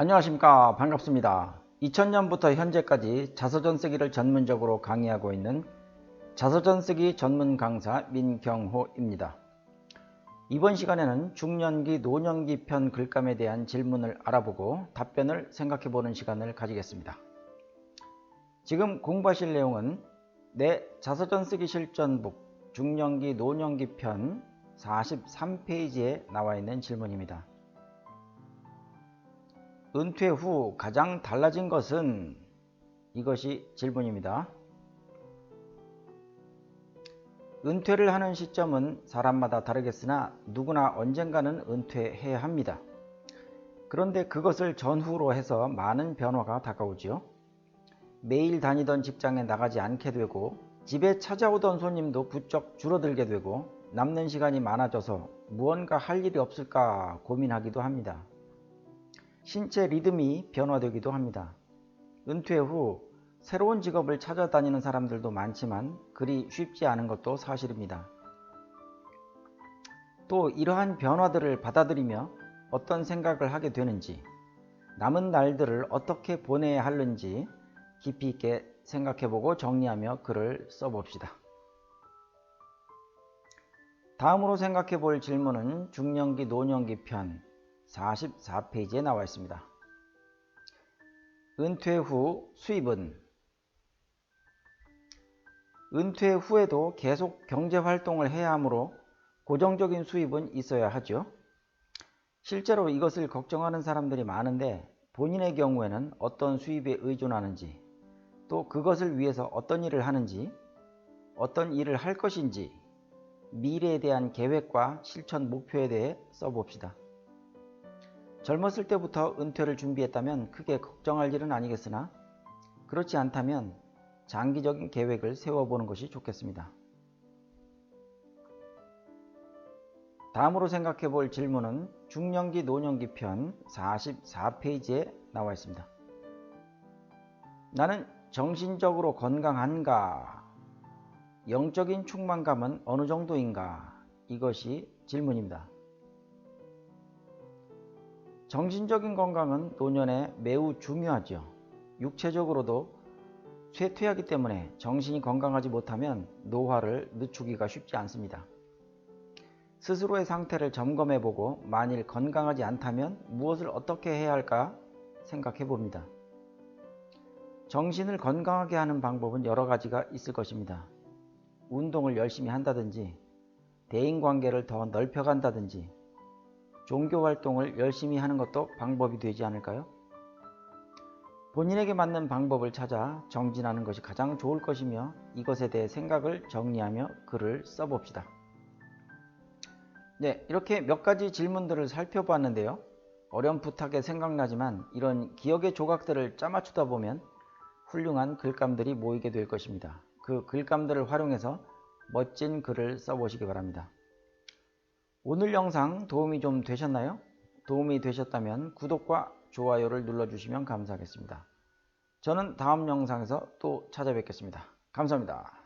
안녕하십니까. 반갑습니다. 2000년부터 현재까지 자서전 쓰기를 전문적으로 강의하고 있는 자서전 쓰기 전문 강사 민경호입니다. 이번 시간에는 중년기 노년기 편 글감에 대한 질문을 알아보고 답변을 생각해 보는 시간을 가지겠습니다. 지금 공부하실 내용은 내 자서전 쓰기 실전북 중년기 노년기 편 43페이지에 나와 있는 질문입니다 은퇴 후 가장 달라진 것은 이것이 질문입니다. 은퇴를 하는 시점은 사람마다 다르겠으나 누구나 언젠가는 은퇴해야 합니다. 그런데 그것을 전후로 해서 많은 변화가 다가오지요. 매일 다니던 직장에 나가지 않게 되고 집에 찾아오던 손님도 부쩍 줄어들게 되고 남는 시간이 많아져서 무언가 할 일이 없을까 고민하기도 합니다. 신체 리듬이 변화되기도 합니다. 은퇴 후 새로운 직업을 찾아다니는 사람들도 많지만 그리 쉽지 않은 것도 사실입니다. 또 이러한 변화들을 받아들이며 어떤 생각을 하게 되는지 남은 날들을 어떻게 보내야 하는지 깊이 있게 생각해보고 정리하며 글을 써봅시다. 다음으로 생각해 볼 질문은 중년기 노년기 편 44페이지에 나와 있습니다. 은퇴 후 수입은 은퇴 후에도 계속 경제 활동을 해야 하므로 고정적인 수입은 있어야 하죠. 실제로 이것을 걱정하는 사람들이 많은데 본인의 경우에는 어떤 수입에 의존하는지 또 그것을 위해서 어떤 일을 하는지 어떤 일을 할 것인지 미래에 대한 계획과 실천 목표에 대해 써봅시다. 젊었을 때부터 은퇴를 준비했다면 크게 걱정할 일은 아니겠으나 그렇지 않다면 장기적인 계획을 세워보는 것이 좋겠습니다. 다음으로 생각해 볼 질문은 중년기 노년기 편 44페이지에 나와 있습니다. 나는 정신적으로 건강한가? 영적인 충만감은 어느 정도인가? 이것이 질문입니다. 정신적인 건강은 노년에 매우 중요하죠. 육체적으로도 쇠퇴하기 때문에 정신이 건강하지 못하면 노화를 늦추기가 쉽지 않습니다. 스스로의 상태를 점검해 보고 만일 건강하지 않다면 무엇을 어떻게 해야 할까 생각해 봅니다. 정신을 건강하게 하는 방법은 여러 가지가 있을 것입니다. 운동을 열심히 한다든지 대인 관계를 더 넓혀 간다든지 종교 활동을 열심히 하는 것도 방법이 되지 않을까요? 본인에게 맞는 방법을 찾아 정진하는 것이 가장 좋을 것이며 이것에 대해 생각을 정리하며 글을 써봅시다. 네, 이렇게 몇 가지 질문들을 살펴보았는데요. 어렴풋하게 생각나지만 이런 기억의 조각들을 짜맞추다 보면 훌륭한 글감들이 모이게 될 것입니다. 그 글감들을 활용해서 멋진 글을 써보시기 바랍니다. 오늘 영상 도움이 좀 되셨나요? 도움이 되셨다면 구독과 좋아요를 눌러주시면 감사하겠습니다. 저는 다음 영상에서 또 찾아뵙겠습니다. 감사합니다.